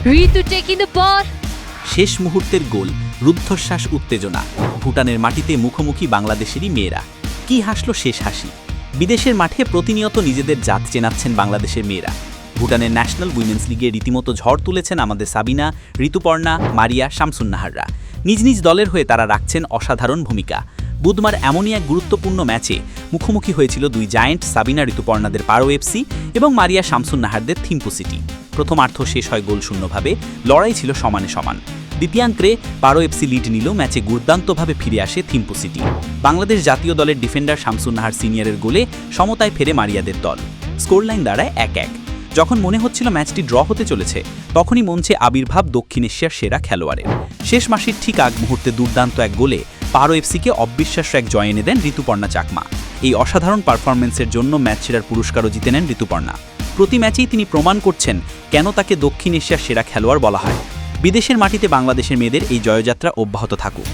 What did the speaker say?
Taking the ball. শেষ মুহূর্তের গোল, রুদ্ধশ্বাস উত্তেজনা। ভুটানের মাটিতে মুখোমুখি বাংলাদেশেরই মেয়েরা। কি হাসলো শেষ হাসি? বিদেশের মাঠে প্রতিনিয়ত নিজেদের জাত চেনাচ্ছেন বাংলাদেশের মেয়েরা। ভুটানের ন্যাশনাল উইমেন্স লিগে রীতিমতো ঝড় তুলেছেন আমাদের সাবিনা, ঋতুপর্ণা, মারিয়া, শামসুন্নাহাররা। নিজ নিজ দলের হয়ে তারা রাখছেন অসাধারণ ভূমিকা। বুধবার এমনই এক গুরুত্বপূর্ণ ম্যাচে মুখোমুখি হয়েছিল দুই জায়েন্ট সাবিনা, ঋতুপর্ণাদের পারো এফসি এবং মারিয়া শামসুন্নাহারদের থিম্পু সিটি। প্রথমার্ধ শেষ হয় গোল শূন্যভাবে, লড়াই ছিল সমানে সমান। দ্বিতীয়াঙ্কে পারো এফসি লিড নিল ম্যাচে দুর্দান্তভাবে ফিরে আসে থিম্পু সিটি। বাংলাদেশ জাতীয় দলের ডিফেন্ডার শামসুন্নাহার সিনিয়রের গোলে সমতায় ফেরে মারিয়াদের দল। স্কোরলাইন দাঁড়ায় এক এক। যখন মনে হচ্ছিল ম্যাচটি ড্র হতে চলেছে, তখনই মঞ্চে আবির্ভাব দক্ষিণ এশিয়ার সেরা খেলোয়াড়ের। শেষ মাসের ঠিক আগ মুহূর্তে দুর্দান্ত এক গোলে পারো এফসিকে অবিশ্বাস্য এক জয় এনে দেন ঋতুপর্ণা চাকমা। এই অসাধারণ পারফরমেন্সের জন্য ম্যাচ সেরার পুরস্কারও জিতে নেন ঋতুপর্ণা। প্রতি ম্যাচেই তিনি প্রমাণ করছেন কেন তাকে দক্ষিণ এশিয়ার সেরা খেলোয়াড় বলা হয়। বিদেশের মাটিতে বাংলাদেশের মেয়েদের এই জয়যাত্রা অব্যাহত থাকুক।